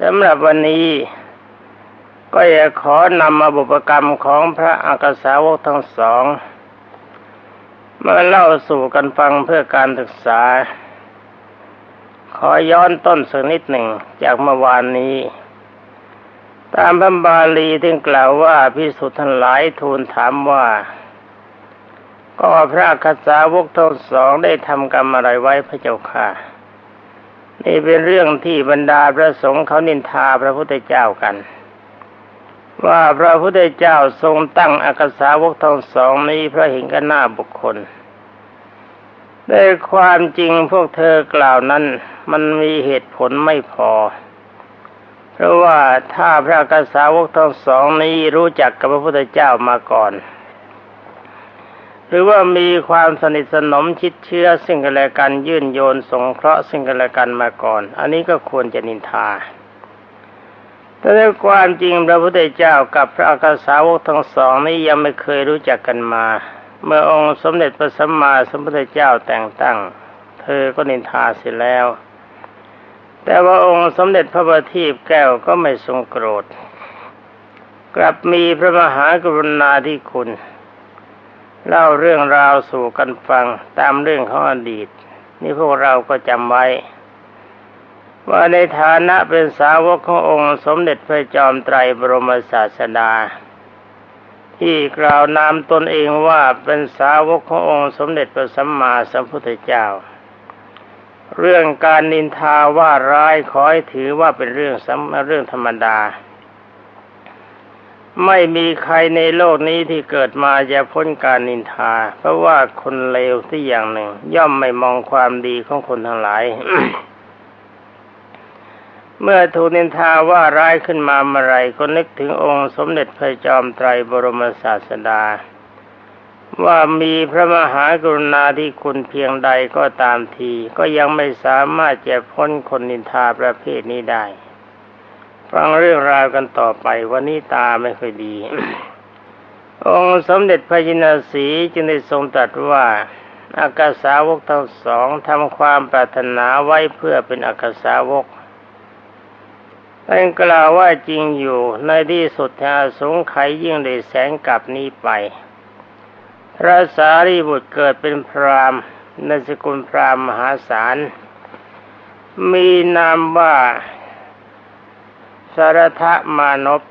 สำหรับวันนี้ก็จะขอนำมาบุปกรรมของพระอักษาวกทั้งสองมาเล่าสู่กันฟังเพื่อการศึกษา ขอย้อนต้นสักนิดหนึ่งจากเมื่อวานนี้ ตามพระบาลีที่กล่าวว่าพิสุทธิ์ทั้งหลายทูลถามว่า ก็พระอักษาวกทั้งสองได้ทำกรรมอะไรไว้พระเจ้าค่ะ นี่เป็นเรื่องที่บรรดาพระสงฆ์เขานินทาพระพุทธเจ้ากัน ว่าพระพุทธเจ้าทรงตั้งอักษาวกทั้งสองนี้พระเห็นกันหน้าบุคคลได้ความจริงพวกเธอกล่าวนั้น มันมีเหตุผลไม่พอ เพราะว่าถ้าพระกษาวกทั้งสองนี้รู้จักกับพระพุทธเจ้ามาก่อน หรือว่ามีความสนิทสนมชิดเชื้อซึ่งกันและกันยื่นโยนสงเคราะห์ซึ่งกันและกันมาก่อน อันนี้ก็ควรจะนินทาแต่ในความจริงพระพุทธเจ้ากับพระอักษาวกทั้งสองนี้ยังไม่เคยรู้จักกันมา เมื่อองค์สมเด็จพระสัมมาสัมพุทธเจ้าแต่งตั้ง เธอก็นินทาเสียแล้ว แต่ว่าองค์สมเด็จพระบัณฑิตแก้วก็ไม่ทรงโกรธ กลับมีพระมหากรุณาธิคุณ เล่าเรื่องราวสู่กันฟังตามเรื่องของอดีต นี่พวกเราก็จำไว้ ว่าในฐานะเป็นสาวกขององค์สมเด็จพระจอมไตรบรมศาสดา ที่กล่าวนามตนเองว่าเป็นสาวกขององค์สมเด็จพระสัมมาสัมพุทธเจ้า เรื่องการนินทาว่าร้ายขอให้ถือว่าเป็นเรื่องสำเรื่องธรรมดา ไม่มีใครในโลกนี้ที่เกิดมาจะพ้นการนินทา เพราะว่าคนเลวที่อย่างหนึ่ง ย่อมไม่มองความดีของคนทั้งหลาย เมื่อถูกนินทาว่าร้ายขึ้นมาเมื่อไรก็นึกถึงองค์สมเด็จพระจอมไตรบรมศาสดา ว่ามีพระมหากรุณาธิคุณเพียงใดก็ตามที ก็ยังไม่สามารถจะพ้นคนนินทาประเภทนี้ได้ ฟังเรื่องราวกันต่อไปวันนี้ตาไม่ค่อยดี องค์สมเด็จพระยินาสีจึงได้ทรงตรัสว่าอากาสาวกทั้งสองทำความปรารถนาไว้เพื่อเป็นอากาสาวกท่านกล่าวว่าจริงอยู่ในที่สุดแห่งสงไขยยิ่งได้แสงกลับนี้ไป พระสารีบุตรเกิดเป็นพราหมณ์ในสกุลพราหมณ์มหาศาล มีนามว่า สารทะมานพ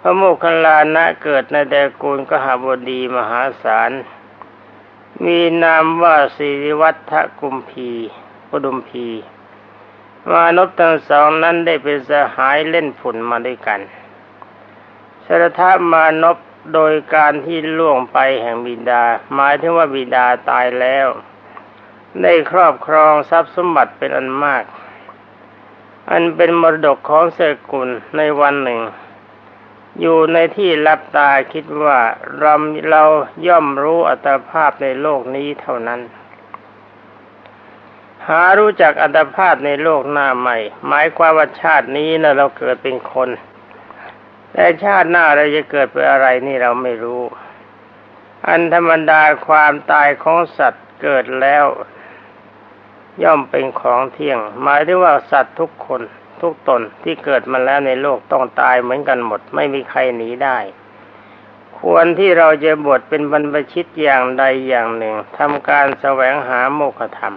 พระโมคคัลลานะเกิดในแดกูลกหบดีมหาศาล มีนามว่าสิริวัฒกุมพีกุดุมพีมานพทั้งสองนั้นได้เป็นสหายเล่นฝุ่นมาด้วยกันสารทะมานพโดยการที่ล่วงไปแห่งบิดา หมายถึงว่าบิดาตายแล้ว ได้ครอบครองทรัพย์สมบัติเป็นอันมาก อันเป็นมรดกของเสกุลในวันหนึ่ง อยู่ในที่รับตาคิดว่าเราเราย่อมรู้อัตภาพในโลกนี้เท่านั้น หารู้จักอัตภาพในโลกหน้าใหม่ หมายความว่าชาตินี้นะเราเกิดเป็นคน แต่ชาติหน้าเราจะเกิดเป็นอะไรนี่เราไม่รู้ อันธรรมดาความตายของสัตว์เกิดแล้ว ย่อมเป็นของเที่ยง หมายถึงว่าสัตว์ทุกคนทุกตนที่เกิดมาแล้วในโลกต้องตายเหมือนกันหมด ไม่มีใครหนีได้ ควรที่เราจะบวชเป็นบรรพชิตอย่างใดอย่างหนึ่งทำการแสวงหาโมกขธรรม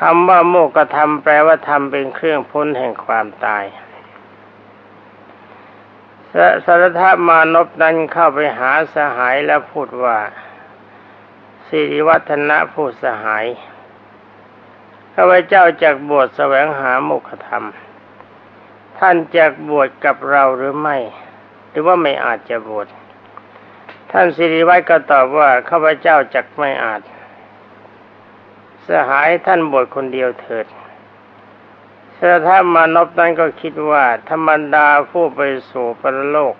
คำว่าโมกขธรรมแปลว่าธรรมเป็นเครื่องพ้นแห่งความตายสสารธามานพนั้นเข้าไปหาสหายแล้วพูดว่าสิริวัฒนะผู้สหาย ข้าพเจ้าจากบวชแสวงหาโมกขธรรม ท่านจากบวชกับเราหรือไม่ หรือว่าไม่อาจจะบวชท่านสิริวัฒก็ตอบว่าข้าพเจ้าจักไม่อาจ สหายท่านบวชคนเดียวเถิดสรทามานพนั้นก็คิดว่าธรรมดาผู้ไปสู่ปรโลก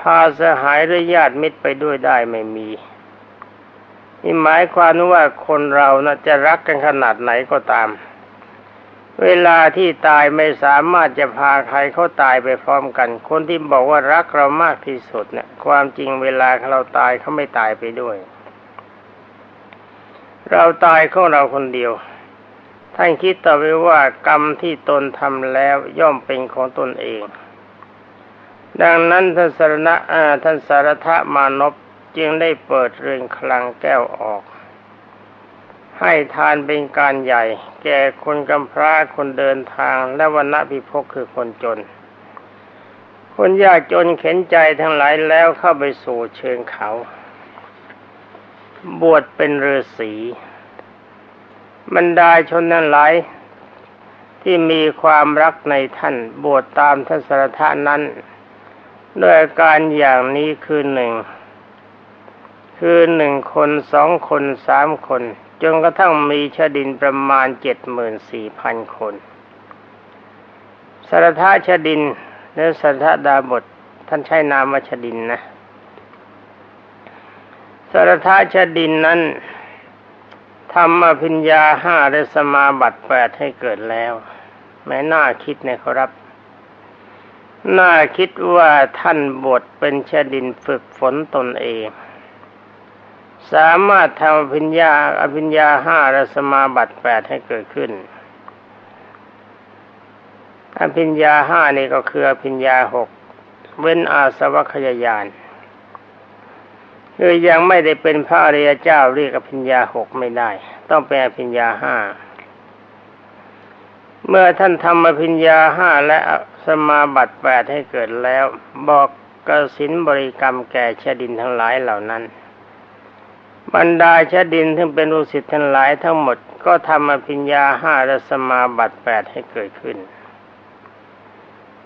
พาสหายหรือญาติมิตรไปด้วยได้ไม่มี นี่หมายความว่าคนเรานะ่ะจะรักกันขนาดไหนก็ตาม เวลาที่ตายไม่สามารถจะพาใครเขาตายไปพร้อมกัน คนที่บอกว่ารักเรามากที่สุดเนี่ย ความจริงเวลาเราตายเขาไม่ตายไปด้วย เราตายของเราคนเดียวท่านคิดต่อไปว่ากรรมที่ตนทำแล้วย่อมเป็นของตนเอง ดังนั้นท่านสารณะท่านสารทะมานพ จึงได้เปิดเรือนคลังแก้วออก ให้ทานเป็นการใหญ่ แก่คนกำพร้าคนเดินทางและวันณะพิภพคือคนจน คนยากจนเข็นใจทั้งหลายแล้วเข้าไปสู่เชิงเขา บวชเป็นฤาษีบรรดาชนนั้นหลายที่มีความรักในท่านบวชตามท่านสารทะนั้น ด้วยการอย่างนี้คือหนึ่ง คือหนึ่งคนสองคนสามคน จนกระทั่งมีชดินประมาณเจ็ดหมื่นสี่พันคนสารทะชดินและสารทดาบทท่านใช้นามวชดินนะสารทะชดินนั้นทำอภิญญาห้าและสมาบัติแปดให้เกิดแล้ว แม้น่าคิดนะครับน่าคิดว่าท่านบทเป็นชดินฝึกฝนตนเอง สามารถทำอภิญญาอภิญญาห้าและสมาบัติแปดให้เกิดขึ้น อภิญญาห้านี่ก็คืออภิญญาหกเว้นอาสวัคยายานคือยังไม่ได้เป็นพระอริยเจ้าเรียกอภิญญาหกไม่ได้ ต้องเป็นอภิญญาห้าเมื่อท่านทำอภิญญาห้าและสมาบัติแปดให้เกิดแล้ว บอกกสินบริกรรมแก่ชดินทั้งหลายเหล่านั้น บรรดาชาดินที่เป็นอุสิตทั้งหลายทั้งหมดก็ทำอภิญญาห้าและสมาบัติแปดให้เกิดขึ้น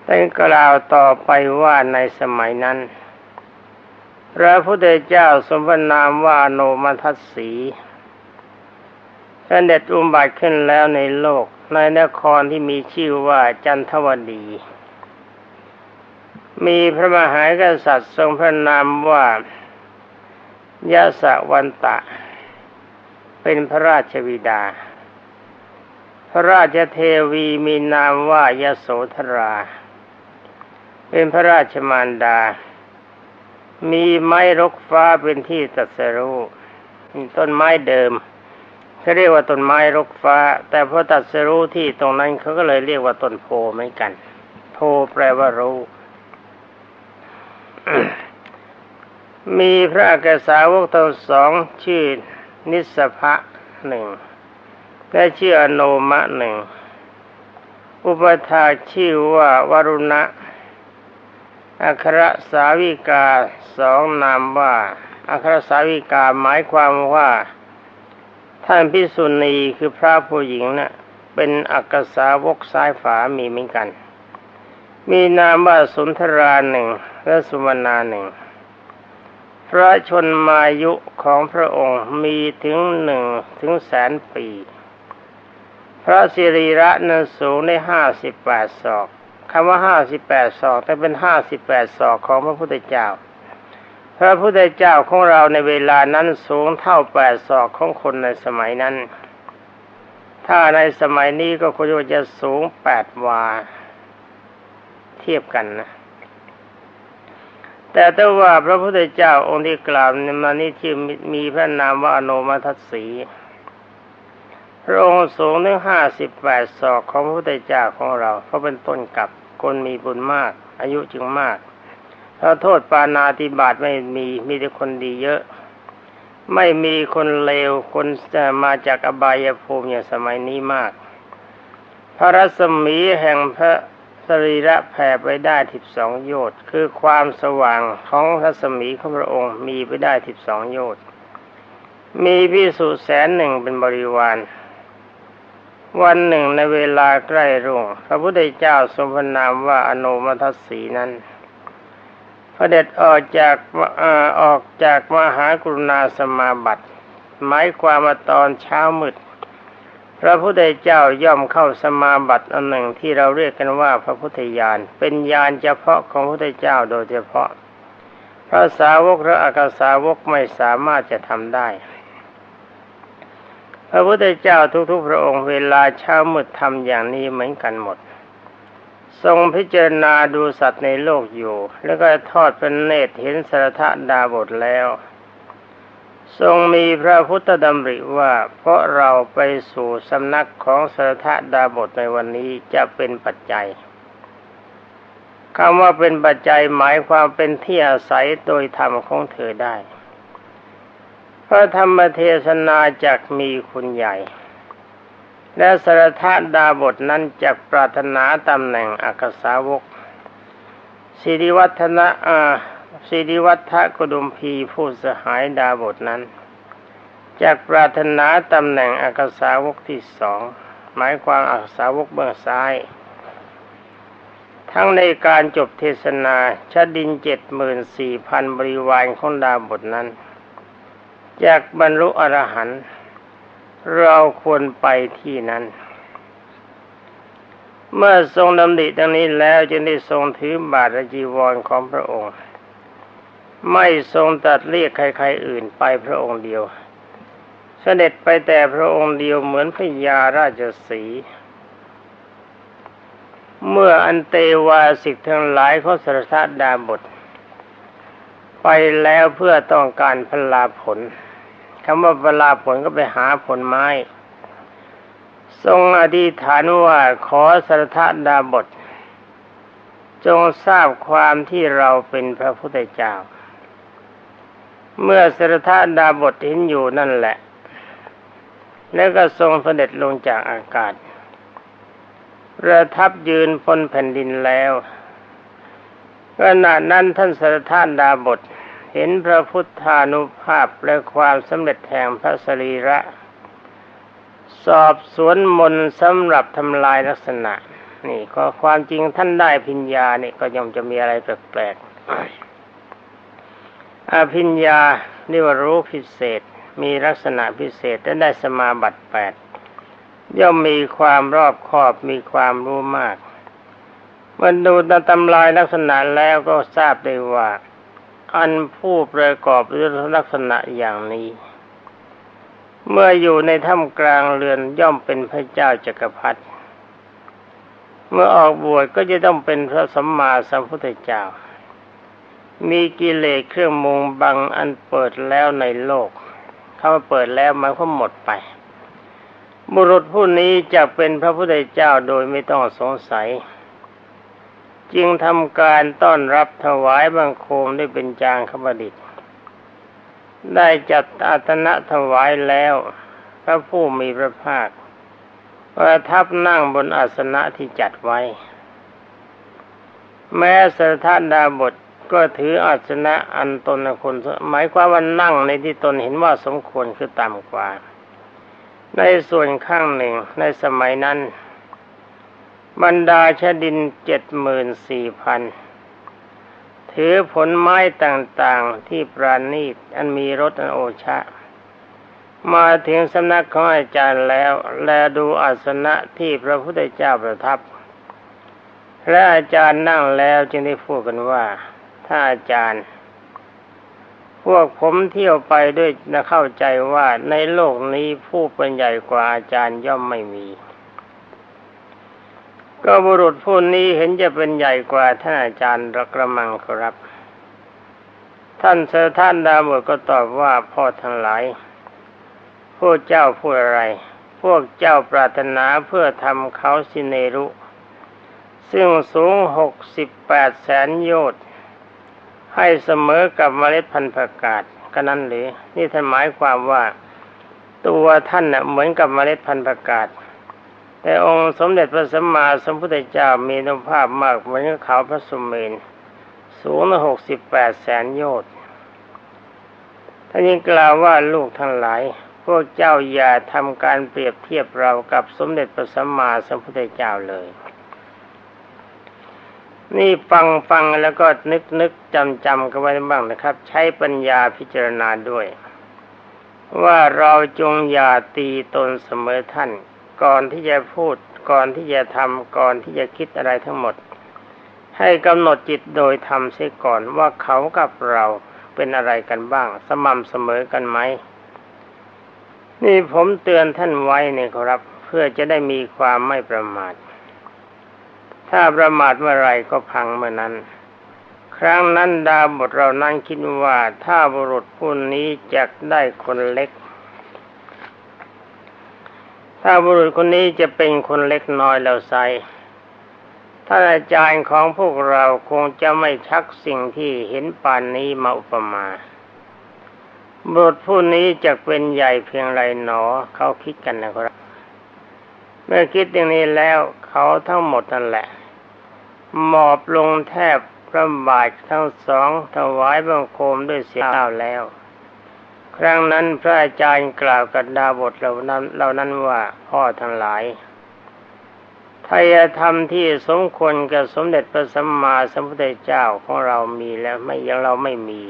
แต่กล่าวต่อไปว่าในสมัยนั้น พระพุทธเจ้าสมนามว่าโนมัทัสสีเสด็จอุบัติขึ้นแล้วในโลกในนครที่มีชื่อว่าจันทวดี มีพระมหากษัตริย์ทรงพระนามว่า ยาสวันตะ เป็นพระราชวิดา พระราชเทวีมีนามว่ายโสธรา เป็นพระราชมารดา มีไม้รกฟ้าเป็นที่ตัดสรู้ต้นไม้เดิมเขาเรียกว่าต้นไม้รกฟ้า แต่พอตัดสรู้ที่ตรงนั้นเขาก็เลยเรียกว่าต้นโพเหมือนกัน โพแปลว่ารู้ มีพระอักษาวกทั้งสองชื่อนิสภะหนึ่งและชื่ออโนมะหนึ่ง อุปถาชื่อว่าวรุณะ อัครสาวิกาสองนามว่า อัครสาวิกาหมายความว่า ท่านพิสุณีคือพระผู้หญิงนะ่ะเป็นอักษาวกซ้ายฝามีเหมือนกัน มีนามว่าสุนทราหนึ่งและสุวรรณาหนึ่ง พระชนมายุของพระองค์มีถึงหนึ่งถึงแสนปี พระสิริระนั้นสูงได้ห้าสิบแปดศอกคำว่าห้าสิบแปดศอกแต่เป็นห้าสิบแปดศอกของพระพุทธเจ้า พระพุทธเจ้าของเราในเวลานั้นสูงเท่าแปดศอกของคนในสมัยนั้น ถ้าในสมัยนี้ก็ควรจะสูงแปดวา เทียบกันนะ แต่ถ้าว่าพระพุทธเจ้าองค์ที่กล่าวมานี้ที่มีพระนามว่าอนุมัติสีพระองค์สูงถึงห้าสิบแปดศอกของพระพุทธเจ้าของเราเพราะเป็นต้นกับคนมีบุญมาก อายุจึงมากถ้าโทษปานาติบาตไม่มีมีแต่คนดีเยอะ ไม่มีคนเลวคนจะมาจากอบายภูมิอย่างสมัยนี้มาก พระรัศมีแห่งพระ สรีระแผ่ไปได้ทิบสองโยชน์คือความสว่างของรัศมีของพระองค์มีไปได้ทิบสองโยชน์มีพิสุแสนหนึ่งเป็นบริวาร วันหนึ่งในเวลาใกล้รุ่ง พระพุทธเจ้าทรงพระนามว่าอนุมัติสีนั้นพระเด็จออกจากออกจากมหากรุณาสมาบัติ หมายความว่าตอนเช้ามืด พระพุทธเจ้าย่อมเข้าสมาบัติอันหนึ่งที่เราเรียกกันว่าพระพุทธญาณเป็นญาณเฉพาะของพระพุทธเจ้าโดยเฉพาะ พระสาวกและอากาสาวกไม่สามารถจะทำได้ พระพุทธเจ้าทุกๆ พระองค์เวลาเช้ามืดทำอย่างนี้เหมือนกันหมด ทรงพิจารณาดูสัตว์ในโลกอยู่ แล้วก็ทอดเป็นเนตรเห็นสารทะดาบทแล้ว ทรงมีพระพุทธดำริว่าเพราะเราไปสู่สำนักของสรทดาบทในวันนี้จะเป็นปัจจัยคำว่าเป็นปัจจัยหมายความเป็นที่อาศัยโดยธรรมของเธอได้ พระธรรมเทศนาจักมีคุณใหญ่ และสรทดาบทนั้นจักปรารถนาตำแหน่งอักษาวกสิริวัฒนะอา สิริวัฒน์กุดุมพีผู้สหายดาบทนั้นจากปรารถนาตำแหน่งอักษาวกที่สองหมายความอักษาวกเบื้องซ้าย ทั้งในการจบเทศนาชดินเจ็ดหมื่นสี่พันบริวารของดาบทนั้นจากบรรลุอรหันต์เราควรไปที่นั้น เมื่อทรงดำริดังนี้แล้วจึงได้ทรงถือบาทและจีวรของพระองค์ ไม่ทรงตัดเรียกใครๆอื่นไปพระองค์เดียว เสด็จไปแต่พระองค์เดียวเหมือนพญาราชสีเมื่ออันเตวาสิกทั้งหลายเขาสรทดาบท ไปแล้วเพื่อต้องการพลาผลคำว่าพลาผลก็ไปหาผลไม้ ทรงอธิษฐานว่าขอสรทดาบท จงทราบความที่เราเป็นพระพุทธเจ้า เมื่อสรทดาบทเห็นอยู่นั่นแหละ แล้วก็ทรงเสด็จลงจากอากาศ ประทับยืนบนแผ่นดินแล้วขณะนั้นท่านสรทานดาบทเห็นพระพุทธานุภาพและความสำเร็จแห่งพระสรีระ สอบสวนมนต์สำหรับทำลายลักษณะ นี่ก็ความจริงท่านได้พิญญานี่ก็ย่อมจะมีอะไรแปลกๆ อภิญญานี่ว่ารู้พิเศษ มีลักษณะพิเศษและได้สมาบัติแปดย่อมมีความรอบคอบมีความรู้มากเมื่อดูตำลายลักษณะแล้วก็ทราบได้ว่า อันผู้ประกอบด้วยลักษณะอย่างนี้ เมื่ออยู่ในถ้ำกลางเรือนย่อมเป็นพระเจ้าจักรพรรดิเมื่อออกบวชก็จะต้องเป็นพระสัมมาสัมพุทธเจ้า มีกิเลสเครื่องมุงบังอันเปิดแล้วในโลกคำว่าเปิดแล้วมันก็หมดไป บุรุษผู้นี้จะเป็นพระพุทธเจ้าโดยไม่ต้องสงสัย จึงทำการต้อนรับถวายบังคมได้เป็นจางขบดิษฐ์ได้จัดอาตนะถวายแล้ว พระผู้มีพระภาคประทับนั่งบนอาสนะที่จัดไว้ แม้สถานดาบท ก็ถืออาสนะอันตนคนหมายความว่านั่งในที่ตนเห็นว่าสมควรคือต่ำกว่า ในส่วนข้างหนึ่งในสมัยนั้น บรรดาชดินเจ็ดหมื่นสี่พันถือผลไม้ต่างๆที่ปราณีตอันมีรสอันโอชะ มาถึงสำนักของอาจารย์แล้ว แลดูอาสนะที่พระพุทธเจ้าประทับ และอาจารย์นั่งแล้วจึงได้พูดกันว่า ถ้าอาจารย์ พวกผมเที่ยวไปด้วยนะเข้าใจว่าในโลกนี้ผู้เป็นใหญ่กว่าอาจารย์ย่อมไม่มี ก็บุรุษผู้นี้เห็นจะเป็นใหญ่กว่าท่านอาจารย์ระกระมังครับ ท่านเสอท่านดาวก็ตอบว่าพ่อทั้งหลายพวกเจ้าพูดอะไร พวกเจ้าปรารถนาเพื่อทำเขาสิเนรุ ซึ่งสูงหกสิบแปดแสนโยชน์ ให้เสมอกับเมล็ดพันธุ์ผักกาดก็นั้นหรือ นี่ท่านหมายความว่า ตัวท่านเน่ะเหมือนกับเมล็ดพันธุ์ผักกาดแต่องค์สมเด็จพระสัมมาสัมพุทธเจ้ามีนุภาพมากเหมือนกับเขาพระสุเมนสูงหกสิบแปดแสนโยชน์ท่านยังกล่าวว่าลูกทั้งหลาย พวกเจ้าอย่าทำการเปรียบเทียบเรากับสมเด็จพระสัมมาสัมพุทธเจ้าเลย นี่ฟังฟังแล้วก็นึกนึกจำจำกันไว้บ้างนะครับ ใช้ปัญญาพิจารณาด้วย ว่าเราจงอย่าตีตนเสมอท่าน ก่อนที่จะพูด ก่อนที่จะทำก่อนที่จะคิดอะไรทั้งหมด ให้กำหนดจิตโดยทำเสียก่อนว่าเขากับเราเป็นอะไรกันบ้าง สม่ำเสมอกันไหม นี่ผมเตือนท่านไว้เนี่ยครับ เพื่อจะได้มีความไม่ประมาท ถ้าประมาทเมื่อไรก็พังเมื่อนั้น ครั้งนั้นดาบทเรานั้นคิดว่าถ้าบุรุษผู้นี้จะได้คนเล็ก ถ้าบุรุษคนนี้จะเป็นคนเล็กน้อยแล้วไซท่านอาจารย์ของพวกเราคงจะไม่ชักสิ่งที่เห็นป่านนี้มาอุปมาบุรุษผู้นี้จะเป็นใหญ่เพียงไรหนอ เขาคิดกันนะครับ เมื่อคิดอย่างนี้แล้วเขาทั้งหมดนั่นแหละ หมอบลงแทบพระบาททั้งสองถวายบังคมด้วยเสียงกล่าแล้ว ครั้งนั้นพระอาจารย์กล่าวกับดาบทเหล่านั้นเหล่านั้นว่าพ่อทั้งหลายทายธรรมที่สมควรกับสมเด็จพระสัมมาสัมพุทธเจ้าของเรามีแล้วไม่ยังเราไม่มี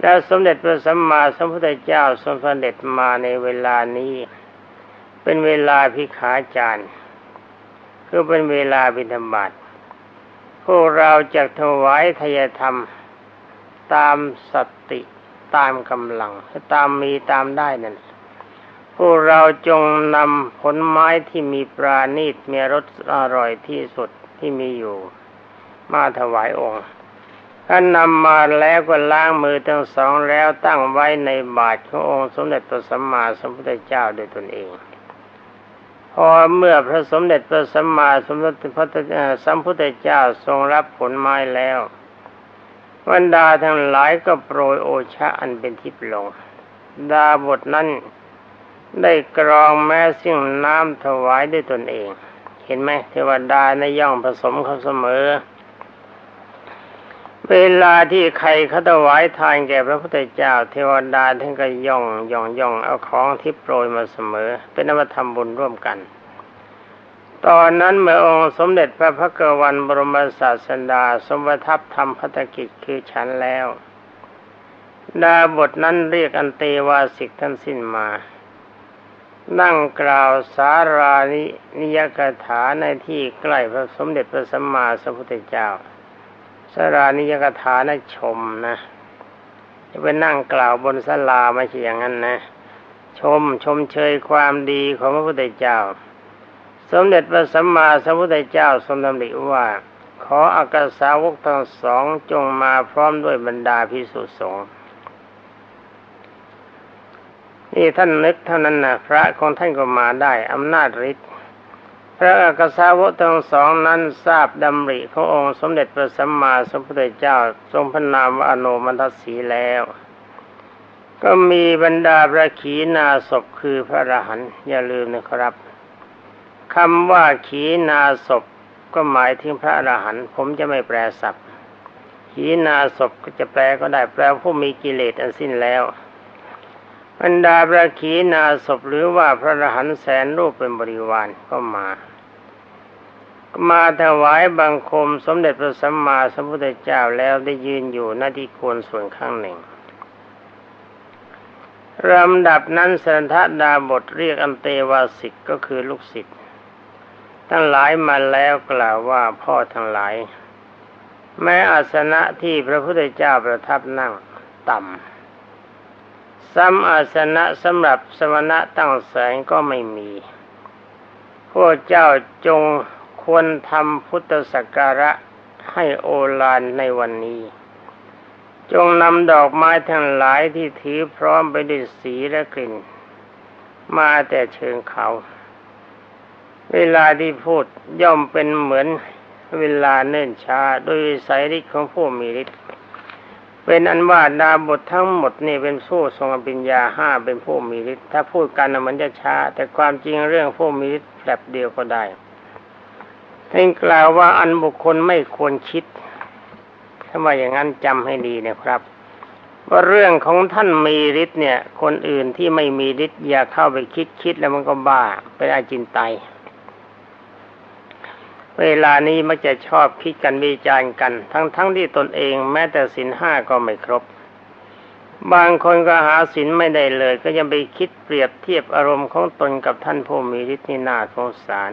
แล้วสมเด็จพระสัมมาสัมพุทธเจ้าทรงเสด็จมาในเวลานี้ เป็นเวลาพิขาจารย์คือเป็นเวลาบิณฑบาต พวกเราจะถวายทายธรรม ตามสติตามกำลังตามมีตามได้นั่นพวกเราจงนำผลไม้ที่มีปราณีตมีรสอร่อยที่สุดที่มีอยู่ มาถวายองค์ท่านนำมาแล้วก็ล้างมือทั้งสองแล้วตั้งไว้ในบาตรขององค์สมเด็จพระสัมมาสัมพุทธเจ้าโดยตนเอง พอเมื่อพระสมเด็จพระสัมมาสัมพุทธสัมพุทธเจ้าทรงรับผลไม้แล้วบรรดาทั้งหลายก็โปรยโอชะอันเป็นทิพย์ลง ดาบทนั้นได้กรองแม้สิ่งน้ำถวายด้วยตนเอง เห็นไหมเทวดาในย่องผสมเขาเสมอ เวลาที่ใครเขาถวายทานแก่พระพุทธเจ้า เทวดาท่านก็ย่องย่องย่องเอาของที่โปรยมาเสมอ เป็นนวัตธรรมบุญร่วมกัน ตอนนั้นเมื่อองค์สมเด็จพระพักวันบรมศาสดา สมบัติทำพัฒกิจคือฉันแล้ว ดาบทนั้นเรียกอันเตวาสิกท่านสิ้นมา นั่งกล่าวสารานินิยกถาในที่ใกล้พระสมเด็จพระสัมมาสัมพุทธเจ้า สารานิยกถานะชมนะจะไปนั่งกล่าวบนศาลาไม่ใช่อย่างนั้นนะ ชมชมเชยความดีของพระพุทธเจ้า สมเด็จพระสัมมาสัมพุทธเจ้าทรงดำริว่า ขออากาสาวกทั้งสองจงมาพร้อมด้วยบรรดาพิสุสงฆ์นี่ท่านนึกเท่านั้นนะพระของท่านก็มาได้อำนาจฤทธิ์ พระอักษาวกทั้งสองนั้นทราบดำริขององค์สมเด็จพระสัมมาสัมพุทธเจ้าทรงพระนามว่าอนุมัตสีแล้ว ก็มีบรรดาพระขีณาศพคือพระอรหันต์อย่าลืมนะครับคำว่าขีณาศพก็หมายถึงพระอรหันต์ผมจะไม่แปลศัพท์ขีณาศพก็จะแปลก็ได้แปลผู้มีกิเลสอันสิ้นแล้ว บรรดาพระขีณาศพหรือว่าพระรหันแสนรูปเป็นบริวารก็มา มาถวายบังคมสมเด็จพระสัมมาสัมพุทธเจ้าแล้วได้ยืนอยู่หน้าที่ควรส่วนข้างหนึ่งลำดับนั้นสันทดาบทเรียกอันเตวาสิกก็คือลูกศิษย์ทั้งหลายมาแล้วกล่าวว่าพ่อทั้งหลาย แม้อาสนะที่พระพุทธเจ้าประทับนั่งต่ำ ซ้ำอาสนะสำหรับสมณะตั้งแสงก็ไม่มี พวกเจ้าจงควรทำพุทธสักการะให้โอฬารในวันนี้ จงนำดอกไม้ทั้งหลายที่ถือพร้อมไปด้วยสีและกลิ่น มาแต่เชิงเขา เวลาที่พูดย่อมเป็นเหมือนเวลาเนิ่นช้าโดยสายฤทธิ์ของผู้มีฤทธิ์ เป็นอันว่าดาบททั้งหมดนี่เป็นผู้ทรงอภิญญาห้าเป็นผู้มีฤทธิ์ถ้าพูดกันมันจะช้า แต่ความจริงเรื่องผู้มีฤทธิ์แบบเดียวก็ได้ท่านกล่าวว่าอันบุคคลไม่ควรคิดถ้าว่าอย่างนั้นจำให้ดีนะครับ ว่าเรื่องของท่านมีฤทธิ์เนี่ย คนอื่นที่ไม่มีฤทธิ์อย่าเข้าไปคิดคิดแล้วมันก็บ้าเป็นอาจินไตย เวลานี้มักจะชอบคิดกันวิจารณ์กัน ทั้งๆทที่ตนเองแม้แต่สินห้าก็ไม่ครบ บางคนก็หาสินไม่ได้เลย ก็ยังไปคิดเปรียบเทียบอารมณ์ของตนกับท่านผู้มีฤทธิ์นี่นาสงสาร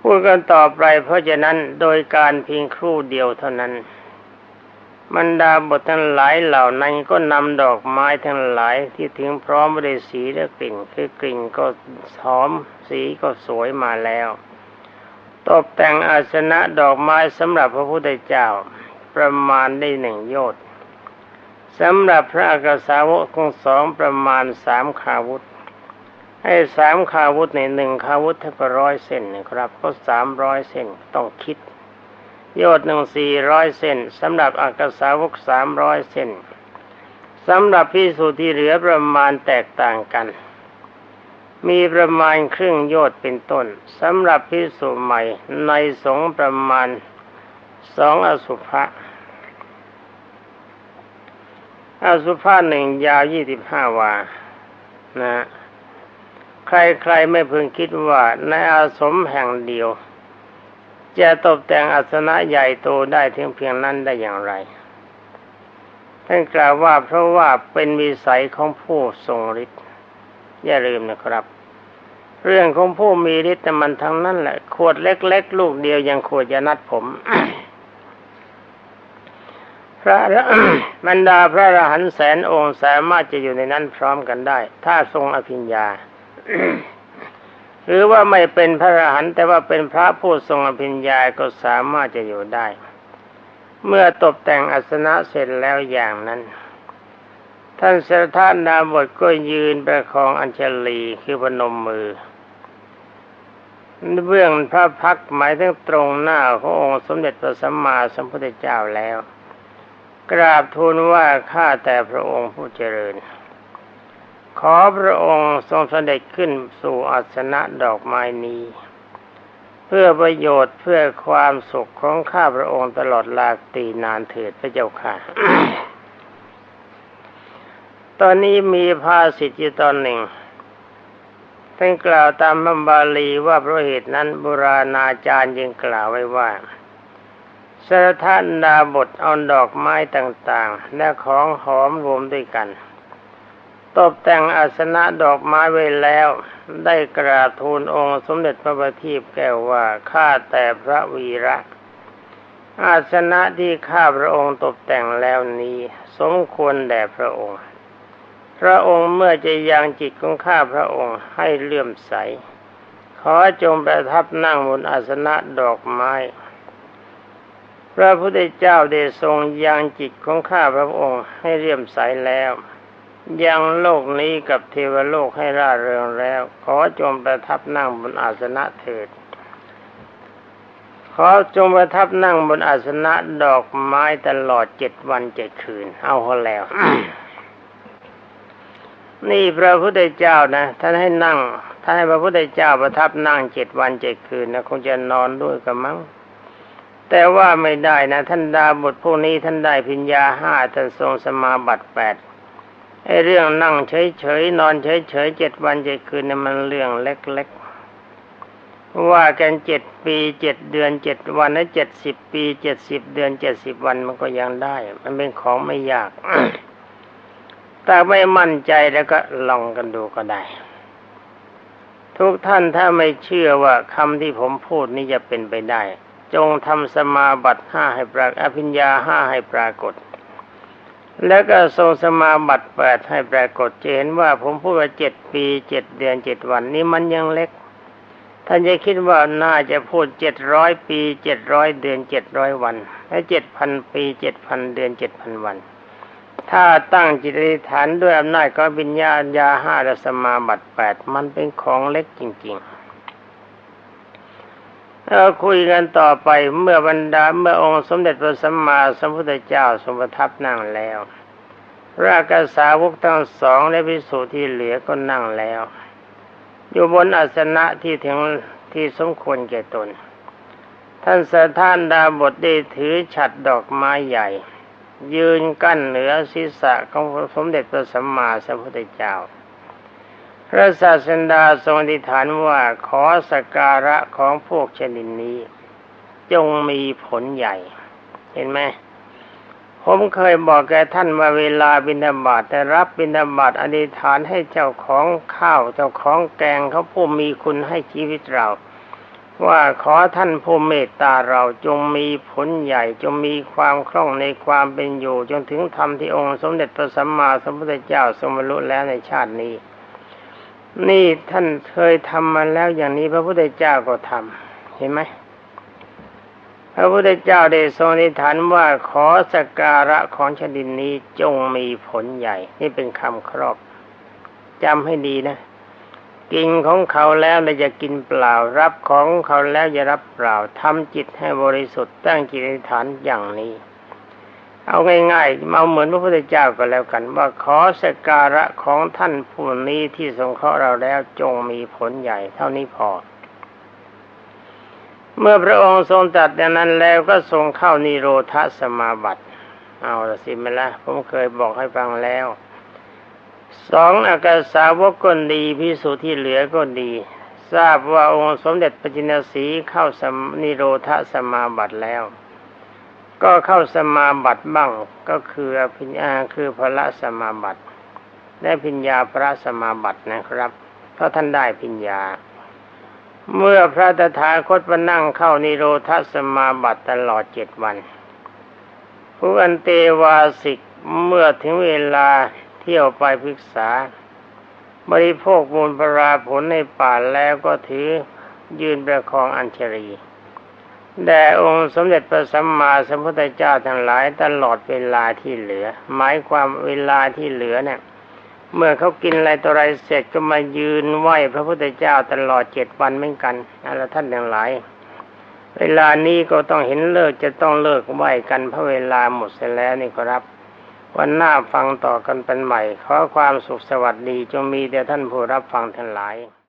พูดกันต่อไปเพราะฉะนั้นโดยการเพียงครู่เดียวเท่านั้นบรรดาบททั้งหลายเหล่านั้นก็นำดอกไม้ทั้งหลายที่ถึงพร้อมด้วยสีและกลิ่น คือกลิ่นก็หอมสีก็สวยมาแล้ว ตกแต่งอาสนะดอกไม้สำหรับพระพุทธเจ้าประมาณได้หนึ่งโยชน์สำหรับพระอักษาวกของสองประมาณสามขาวุธ ให้สามขาวุธในหนึ่งขาวุธเท่ากับร้อยเส้นนะครับก็สามร้อยเส้นต้องคิด โยชน์หนึ่งสี่ร้อยเส้นสำหรับอักษาวกสามร้อยเส้นสำหรับพิสูจน์ที่เหลือประมาณแตกต่างกัน มีประมาณครึ่งโยชน์เป็นต้นสำหรับพิสูจน์ใหม่ในสงประมาณสองอสุภะอสุภะหนึ่งยาวยี่สิบห้าวา นะ ใครๆไม่พึงคิดว่าในอาสมแห่งเดียว จะตกแต่งอาสนะใหญ่โตได้ถึงเพียงนั้นได้อย่างไรท่านกล่าวว่าเพราะว่าเป็นวิสัยของผู้ทรงฤทธิ์ อย่าลืมนะครับ เรื่องของผู้มีฤทธิ์มันทั้งนั้นแหละขวดเล็ก ๆ ลูกเดียวยังขวดจะนัดผมพระบรรดาพระอรหันต์แสนองค์สามารถจะอยู่ในนั้นพร้อมกันได้ ถ้าทรงอภิญญาหรือว่าไม่เป็นพระอรหันต์แต่ว่าเป็นพระผู้ทรงอภิญญาก็สามารถจะอยู่ได้ เมื่อตกแต่งอัสนะเสร็จแล้วอย่างนั้น ท่านเสรทานดาบทก็ยืนประคองอัญชลีคือพนมมือ เบื้องพระพักตร์หมายถึงตรงหน้าขององค์สมเด็จพระสัมมาสัมพุทธเจ้าแล้ว กราบทูลว่าข้าแต่พระองค์ผู้เจริญ ขอพระองค์ทรงเสด็จขึ้นสู่อาสนะดอกไม้นี้ เพื่อประโยชน์เพื่อความสุขของข้าพระองค์ตลอดลาตีนานเถิดพระเจ้าค่ะ ตอนนี้มีภาสิทธิตอนหนึ่งท่านกล่าวตามพระบาลีว่าเพราะเหตุนั้นบุราณาจารย์ยังกล่าวไว้ว่าสรทานดาบทเอาดอกไม้ต่างๆ และของหอมรวมด้วยกันตกแต่งอาสนะดอกไม้ไว้แล้ว ได้กราบทูลองค์สมเด็จพระบัณฑิตแก้วว่าข้าแต่พระวีระ อาสนะที่ข้าพระองค์ตกแต่งแล้วนี้ สมควรแด่พระองค์ พระองค์เมื่อจะยังจิตของข้าพระองค์ให้เลื่อมใส ขอจงประทับนั่งบนอาสนะดอกไม้ พระพุทธเจ้าได้ทรงยังจิตของข้าพระองค์ให้เลื่อมใสแล้วยังโลกนี้กับเทวโลกให้ร่าเริงแล้ว ขอจงประทับนั่งบนอาสนะเถิด ขอจงประทับนั่งบนอาสนะดอกไม้ตลอดเจ็ดวันเจ็ดคืน เอาเขาแล้ว นี่พระพุทธเจ้านะท่านให้นั่งท่านให้พระพุทธเจ้าประทับนั่งเจ็ดวันเจ็ดคืนนะคงจะนอนด้วยกันมั้งแต่ว่าไม่ได้นะ ท่านดาบทพวกนี้ท่านได้พิญญาห้าท่านทรงสมาบัติแปดไอ้เรื่องนั่งเฉยๆนอนเฉยๆเจ็ดวันเจ็ดคืนเนี่ยมันเรื่องเล็กๆว่ากันเจ็ดปีเจ็ดเดือนเจ็ดวันและเจ็ดสิบปีเจ็ดสิบเดือนเจ็ดสิบวันมันก็ยังได้ มันเป็นของไม่ยาก แต่ไม่มั่นใจแล้วก็ลองกันดูก็ได้ ทุกท่านถ้าไม่เชื่อว่าคำที่ผมพูดนี้จะเป็นไปได้ จงทำสมาบัติห้าให้ปรากอภิญญาห้าให้ปรากฏ แล้วก็ทรงสมาบัติแปดให้ปรากฏจะเห็นว่าผมพูดว่าเจ็ดปีเจ็ดเดือนเจ็ดวันนี้มันยังเล็กท่านจะคิดว่าน่าจะพูดเจ็ดร้อยปีเจ็ดร้อยเดือนเจ็ดร้อยวัน และเจ็ดพันปีเจ็ดพันเดือนเจ็ดพันวัน ถ้าตั้งจิตอธิษฐานด้วยอำนาจของวิญญาณยาห้าและสมาบัติแปดมันเป็นของเล็กจริง ๆเราคุยกันต่อไปเมื่อบรรดาเมื่อองค์สมเด็จพระสัมมาสัมพุทธเจ้าทรงประทับนั่งแล้วระกษาวกทั้งสองและพิสูจน์ที่เหลือก็นั่งแล้ว อยู่บนอาสนะที่ถึงที่สมควรแก่ตน ท่านสถานดาบทได้ถือฉัดดอกไม้ใหญ่ ยืนกั้นเหนือศีรษะของสมเด็จพระสัมมาสัมพุทธเจ้า พระศาสดาทรงอธิษฐานว่าขอสการะของพวกชนิดนี้ จงมีผลใหญ่ เห็นไหมผมเคยบอกแกท่านว่าเวลาบิณฑบาตแต่รับบิณฑบาตอธิษฐานให้เจ้าของข้าวเจ้าของแกงเขาผู้มีคุณให้ชีวิตเรา ว่าขอท่านผู้เมตตาเราจงมีผลใหญ่จงมีความคล่องในความเป็นอยู่ จนถึงธรรมที่องค์สมเด็จพระสัมมาสัมพุทธเจ้าทรงบรรลุแล้วในชาตินี้ นี่ท่านเคยทำมาแล้วอย่างนี้พระพุทธเจ้าก็ทำเห็นไหมพระพุทธเจ้าได้ทรงอธิษฐานว่าขอสการะของชดินนี้จงมีผลใหญ่ นี่เป็นคำครอบจำให้ดีนะ กินของเขาแล้วเราจะกินเปล่า รับของเขาแล้วจะรับเปล่าทำจิตให้บริสุทธิ์ตั้งจิตอธิษฐานอย่างนี้ เอาง่ายๆมาเหมือนพระพุทธเจ้าก็แล้วกัน ว่าขอสการะของท่านผู้นี้ที่สงเคราะห์เราแล้วจงมีผลใหญ่เท่านี้พอ เมื่อพระองค์ทรงตรัสอย่างนั้นแล้วก็ทรงเข้านิโรธสมาบัติ เอาละสิมาละผมเคยบอกให้ฟังแล้ว สองอากาศสาวกก็ดีพิสุที่เหลือก็ดี ทราบว่าองค์สมเด็จพระจินสีเข้าสมนิโรธสมาบัติแล้ว ก็เข้าสมาบัติบ้างก็คืออภิญญาคือพระสมาบัติได้พิญญาพระสมาบัตินะครับ เพราะท่านได้พิญญา เมื่อพระตถาคตมานั่งเข้านิโรธสมาบัติตลอดเจ็ดวัน ผู้อันเตวาสิกเมื่อถึงเวลา ที่ยวไปศึกษา บริโภคมูลปราผลในป่าแล้วก็ถือยืนประคองอัญชรีแด่องค์สมเด็จพระสัมมาสัมพุทธเจ้าทั้งหลายตลอดเวลาที่เหลือ หมายความเวลาที่เหลือเนี่ย เมื่อเขากินอะไรต่ออะไรเสร็จก็มายืนไหวพระพุทธเจ้าตลอดเจ็ดวันเหมือนกันนั่นละท่านทั้งหลาย เวลานี้ก็ต้องเห็นเลิกจะต้องเลิกไหวกันเพราะเวลาหมดเสียแล้วนี่ครับ วันหน้าฟังต่อกันเป็นใหม่ ขอความสุขสวัสดีจงมีแด่ท่านผู้รับฟังทั้งหลาย